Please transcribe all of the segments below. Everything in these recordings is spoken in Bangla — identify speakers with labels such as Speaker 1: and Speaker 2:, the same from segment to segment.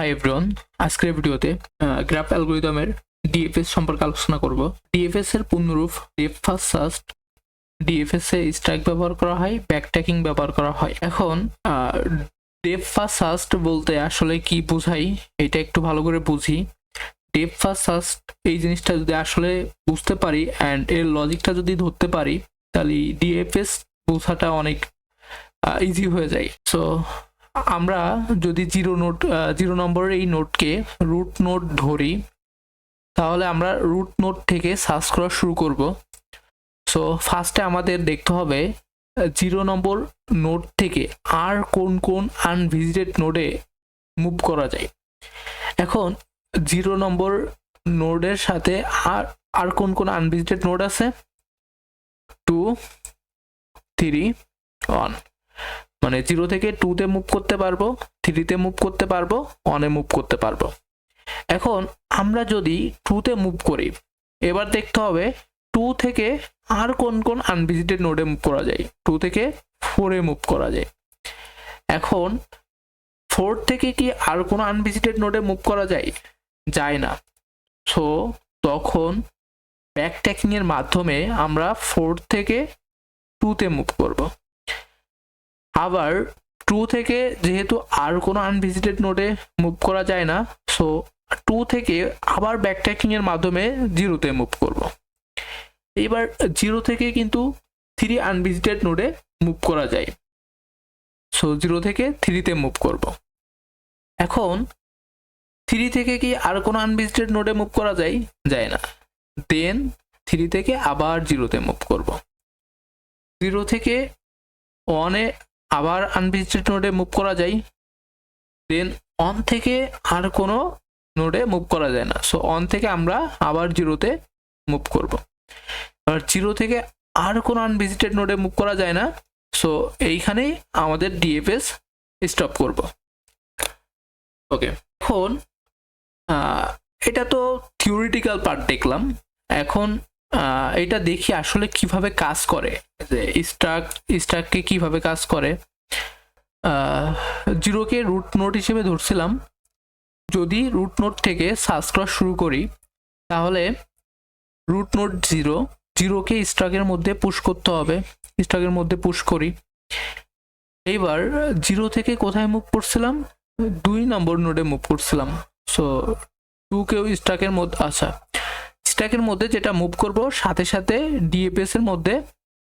Speaker 1: হাই এভরিওয়ান আজকের ভিডিওতে গ্রাফ অ্যালগোরিদমের ডিএফএস সম্পর্কে আলোচনা করব। ডিএফএস এর পূর্ণরূপ ডেপ ফার্স্ট সার্চ ডিএফএস এ স্ট্রাইক ব্যবহার করা হয় ব্যাকট্যাকিং ব্যবহার করা হয়। এখন ডেপ ফার্স্ট সার্চ বলতে আসলে কি বোঝাই, এটা একটু ভালো করে বুঝি। ডেপ ফার্স্ট সার্চ এই জিনিসটা যদি আসলে বুঝতে পারি অ্যান্ড এর লজিকটা যদি ধরতে পারি, তাহলে ডিএফএস বোঝাটা অনেক ইজি হয়ে যায়। সো আমরা যদি জিরো নোট জিরো নম্বরের এই নোটকে রুট নোট ধরি, তাহলে আমরা রুট নোট থেকে সার্চ করা শুরু করব। সো ফার্স্টে আমাদের দেখতে হবে জিরো নম্বর নোট থেকে আর কোন কোন আনভিজিটেড নোডে মুভ করা যায়। এখন, জিরো নম্বর নোডের সাথে আর আর কোন কোন আনভিজিটেড নোড আছে? টু থ্রি ওয়ান মানে জিরো থেকে টুতে মুভ করতে পারব থ্রিতে মুভ করতে পারব ওয়ানে মুভ করতে পারব। এখন আমরা যদি টুতে মুভ করি, এবার দেখতে হবে টু থেকে আর কোন কোন আনভিজিটেড নোডে মুভ করা যায়? টু থেকে ফোরে মুভ করা যায়। এখন ফোর থেকে কি আর কোনো আনভিজিটেড নোডে মুভ করা যায়? যায় না। সো তখন ব্যাক এর মাধ্যমে আমরা ফোর থেকে টুতে মুভ করব। আবার টু থেকে যেহেতু আর কোনো আনভিজিটেড নোডে মুভ করা যায় না সো টু থেকে আবার ব্যাকট্র্যাকিং এর মাধ্যমে জিরোতে মুভ করব। এবার জিরো থেকে কিন্তু থ্রি আনভিজিটেড নোডে মুভ করা যায়। সো জিরো থেকে থ্রিতে মুভ করব। এখন থ্রি থেকে কি আর কোনো আনভিজিটেড নোডে মুভ করা যায়? যায় না। দেন থ্রি থেকে আবার জিরোতে মুভ করব। জিরো থেকে ওয়ানে আবার আনভিজিটেড নোডে মুভ করা যায় দেন অন থেকে আর কোনো নোডে মুভ করা যায় না। সো অন থেকে আমরা আবার জিরোতে মুভ করব। এবার জিরো থেকে আর কোনো আনভিজিটেড নোডে মুভ করা যায় না। সো এইখানেই আমাদের ডিএফএস স্টপ করব। ওকে এখন এটা তো থিওরিটিক্যাল পার্ট দেখলাম। এখন এটা দেখি আসলে কীভাবে কাজ করে। যে স্টাক স্টাককে কীভাবে কাজ করে। জিরোকে রুট নোট হিসেবে ধরছিলাম। যদি রুট নোট থেকে সার্চ করা শুরু করি, তাহলে রুট নোট জিরো জিরোকে স্টকের মধ্যে পুশ করতে হবে। স্টকের মধ্যে পুশ করি। এইবার জিরো থেকে কোথায় মুভ করছিলাম? দুই নম্বর নোডে মুভ করছিলাম। সো টুকেও স্টকের মধ্যে আচ্ছা। স্ট্যাকের মধ্যে যেটা মুভ করব, সাথে সাথে ডিএপিএস এর মধ্যে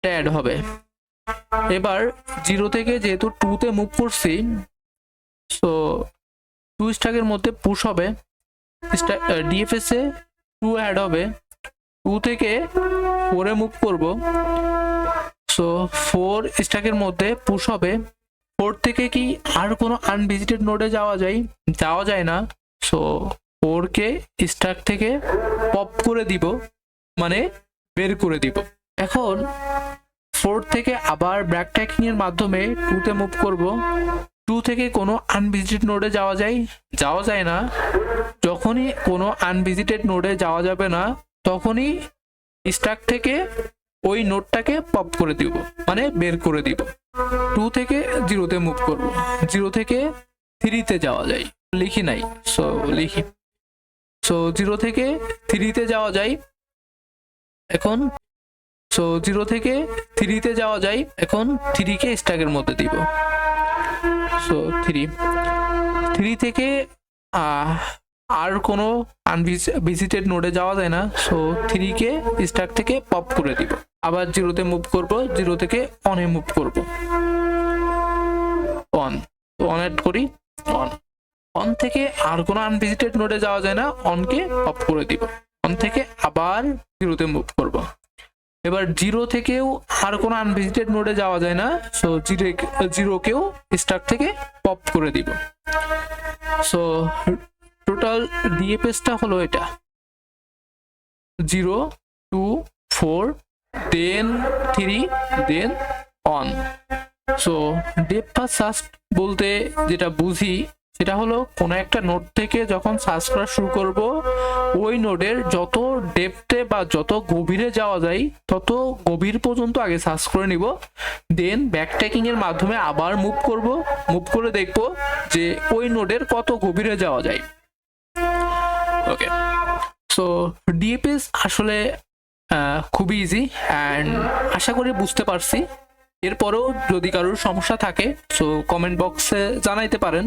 Speaker 1: অ্যাড হবে। এবার জিরো থেকে যেহেতু টুতে মুভ করছি সো টু স্ট্যাকের মধ্যে পুশ হবে। ডিএফএস এ টু অ্যাড হবে। টু থেকে ফোরে মুভ করব। সো ফোর স্ট্যাকের মধ্যে পুশ হবে। ফোর থেকে কি আর কোনো আনভিজিটেড নোডে যাওয়া যায়? যাওয়া যায় না। সো ফোরকে স্ট্যাক থেকে পপ করে দিব মানে বের করে দিব। এখন ফোর থেকে আবার ব্যাক ট্র্যাকিং এর মাধ্যমে টুতে মুভ করব। টু থেকে কোনো আনভিজিটেড নোডে যাওয়া যায় যাওয়া যায় না। যখনই কোনো আনভিজিটেড নোডে যাওয়া যাবে না, তখনই স্ট্যাক থেকে ওই নোটটাকে পপ করে দিব মানে বের করে দিব। টু থেকে জিরোতে মুভ করব। জিরো থেকে থ্রিতে যাওয়া যায়। লিখি নাই সো লিখি। সো জিরো থেকে থ্রিতে যাওয়া যায়। এখন সো জিরো থেকে থ্রিতে যাওয়া যায়। এখন থ্রিকে স্ট্যাকের মধ্যে দিব। সো থ্রি থ্রি থেকে আর কোনো আনভিজিটেড নোডে যাওয়া যায় না। সো থ্রিকে স্ট্যাক থেকে পপ করে দিব। আবার জিরোতে মুভ করব। জিরো থেকে অনে মুভ করব। অন অন অ্যাড করি। অন অন থেকে আর কোনো আনভিজিটেড নোডে যাওয়া যায় না অনকে অফ করে দিব। অন থেকে আবার জিরোতে মুভ করব। এবার জিরো থেকেও আর কোনো আনভিজিটেড নোডে যাওয়া যায় না সো জিরো জিরোকেও স্টার্ট থেকে পপ করে দিব। সো টোটাল ডিএপএসটা হলো এটা। Zero two four then three then one so depth first বলতে যেটা বুঝি সেটা হলো কোনো একটা নোড থেকে যখন সার্চ করা শুরু করব, ওই নোডের যত ডেপথে বা যত গভীরে যাওয়া যায়, তত গভীর পর্যন্ত আগে সার্চ করে নিব। দেন ব্যাকট্যাকিং এর মাধ্যমে আবার মুভ করব। মুভ করে দেখব যে ওই নোডের কত গভীরে যাওয়া যায়। ওকে সো ডিএপিএস আসলে খুবই ইজি অ্যান্ড আশা করি বুঝতে পারছি। এরপরেও যদি কারোর সমস্যা থাকে সো কমেন্ট বক্সে জানাইতে পারেন।